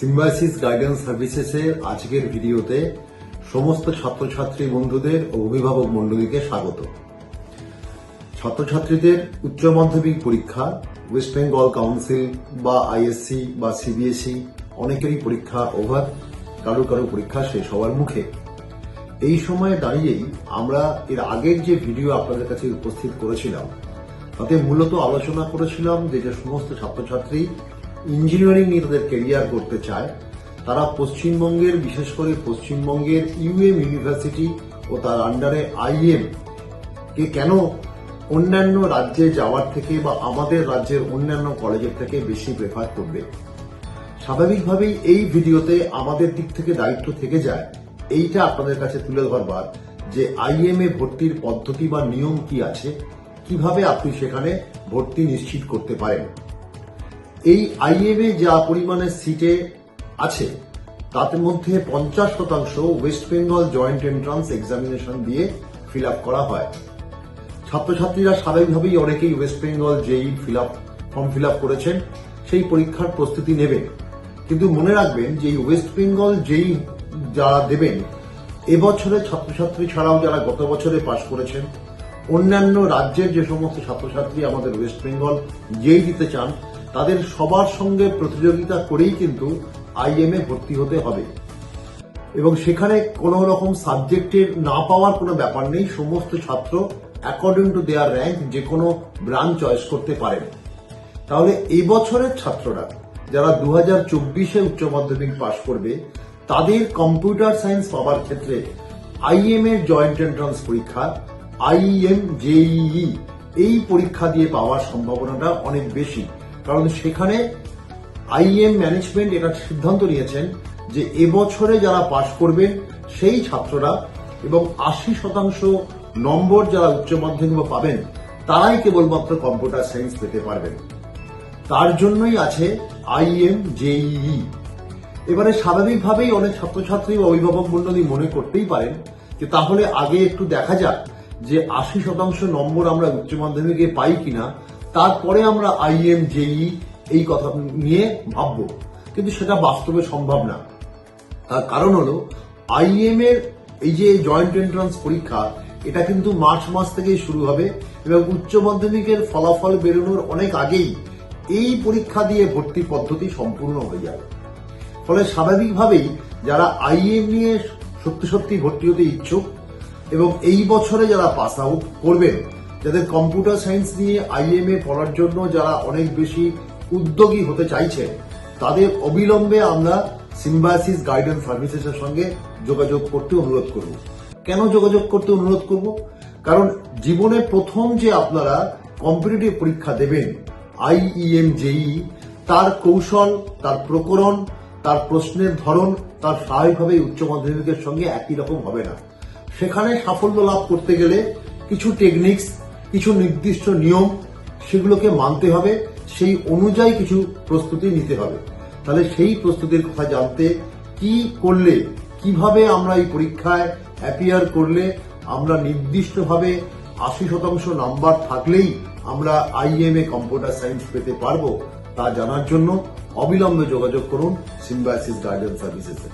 Symbiosis guidance সার্ভিসেসের আজকের ভিডিওতে সমস্ত ছাত্রছাত্রী বন্ধুদের ও অভিভাবক মণ্ডলীকে স্বাগত। ছাত্রছাত্রীদের উচ্চ মাধ্যমিক পরীক্ষা ওয়েস্ট বেঙ্গল কাউন্সিল বা আইএসসি বা সিবিএসই অনেকেরই পরীক্ষা ওভার কারও কারও পরীক্ষা শেষ হওয়ার মুখে। এই সময়ে দাঁড়িয়েই আমরা এর আগের যে ভিডিও আপনাদের কাছে উপস্থিত করেছিলাম, তাতে মূলত আলোচনা করেছিলাম যে যে সমস্ত ছাত্রছাত্রী ইঞ্জিনিয়ারিং নিয়ে তাদের কেরিয়ার করতে চায়, তারা পশ্চিমবঙ্গের, বিশেষ করে পশ্চিমবঙ্গের ইউএম ইউনিভার্সিটি ও তার আন্ডারে আইএম কে কেন অন্যান্য রাজ্যে যাওয়ার থেকে বা আমাদের রাজ্যের অন্যান্য কলেজের থেকে বেশি প্রেফার করবে? স্বাভাবিকভাবেই এই ভিডিওতে আমাদের দিক থেকে দায়িত্ব থেকে যায়। এইটা আপনাদের কাছে তুলে ধরবার যে আইএমএ ভর্তির পদ্ধতি বা নিয়ম কি আছে? কীভাবে আপনি সেখানে ভর্তি নিশ্চিত করতে পারেন? এই আইএমএ যা পরিমাণে সিটে আছে, তাতে মধ্যে পঞ্চাশ শতাংশ West Bengal joint entrance examination দিয়ে ফিল করা হয়। ছাত্রছাত্রীরা স্বাভাবিকভাবেই অনেকেই ওয়েস্ট বেঙ্গল যেই ফিল ফর্ম ফিল করেছেন, সেই পরীক্ষার প্রস্তুতি নেবেন। কিন্তু মনে রাখবেন যে ওয়েস্ট বেঙ্গল যেই যারা দেবেন এবছরের ছাত্রছাত্রী ছাড়াও যারা গত বছরে পাশ করেছেন, অন্যান্য রাজ্যের যে সমস্ত ছাত্রছাত্রী আমাদের ওয়েস্ট বেঙ্গল যেই দিতে চান তাদের সবার সঙ্গে প্রতিযোগিতা করেই কিন্তু আইএমএ ভর্তি হতে হবে। এবং সেখানে কোন রকম সাবজেক্টের না পাওয়ার কোনো ব্যাপার নেই, সমস্ত ছাত্র অ্যাকর্ডিং টু দেয়ার র্যাঙ্ক যে কোনো ব্রাঞ্চ চয়েস করতে পারেন। তাহলে এই বছরের ছাত্ররা যারা দু হাজার চব্বিশে উচ্চ মাধ্যমিক পাশ করবে, তাদের কম্পিউটার সায়েন্স পাওয়ার ক্ষেত্রে আইএম এর জয়েন্ট এন্ট্রান্স পরীক্ষা আইএম জেইই, এই পরীক্ষা দিয়ে পাওয়ার সম্ভাবনাটা অনেক বেশি। কারণ সেখানে আইএম ম্যানেজমেন্ট এটা সিদ্ধান্ত নিয়েছেন যে এবছরে যারা পাশ করবেন সেই ছাত্ররা এবং আশি শতাংশ নম্বর যারা উচ্চ মাধ্যমিক পাবেন, তারাই কেবলমাত্র কম্পিউটার সায়েন্স পেতে পারবেন। তার জন্যই আছে আইএম জেইই এবারে স্বাভাবিকভাবেই অনেক ছাত্রছাত্রী বা অভিভাবক মন্ডলী মনে করতেই পারেন যে তাহলে আগে একটু দেখা যাক যে আশি শতাংশ নম্বর আমরা উচ্চ মাধ্যমিকে পাই কিনা তারপরে আমরা আইএম জেই এই কথা নিয়ে ভাববো। কিন্তু সেটা বাস্তবে সম্ভব না। তার কারণ হলো আইএম এর এই যে জয়েন্ট এন্ট্রান্স পরীক্ষা, এটা কিন্তু মার্চ মাস থেকেই শুরু হবে এবং উচ্চ মাধ্যমিকের ফলাফল বেরোনোর অনেক আগেই এই পরীক্ষা দিয়ে ভর্তি পদ্ধতি সম্পূর্ণ হয়ে যাবে। ফলে স্বাভাবিকভাবেই যারা আইএম নিয়ে সত্যি সত্যি ভর্তি হতে ইচ্ছুক এবং এই বছরে যারা পাস আউট করবেন যাদের কম্পিউটার সায়েন্স নিয়ে আইএম এ পড়ার জন্য যারা অনেক বেশি উদ্যোগী হতে চাইছেন তাদের অবিলম্বে আমরা সিম্বায়াসিস গাইডেন্স সার্ভিসেসের সঙ্গে যোগাযোগ করতে অনুরোধ করব। কেন যোগাযোগ করতে অনুরোধ করব? কারণ জীবনে প্রথম যে আপনারা কম্পিটিটিভ পরীক্ষা দেবেন আইইএম জেই তার কৌশল, তার প্রকরণ, তার প্রশ্নের ধরন, তার স্বাভাবিকভাবে উচ্চ মাধ্যমিকের সঙ্গে একই রকম হবে না। সেখানে সাফল্য লাভ করতে গেলে কিছু টেকনিক্স কিছু নির্দিষ্ট নিয়ম সেগুলোকে মানতে হবে, সেই অনুযায়ী কিছু প্রস্তুতি নিতে হবে। তাহলে সেই প্রস্তুতির কথা জানতে কি করলে, কীভাবে আমরা এই পরীক্ষায় অ্যাপিয়ার করলে আমরা নির্দিষ্টভাবে আশি শতাংশ নাম্বার থাকলেই আমরা আইএমএ কম্পিউটার সায়েন্স পেতে পারব তা জানার জন্য অবিলম্বে যোগাযোগ করুন সিম্বায়াসিস গাইডেন্স সার্ভিসেসে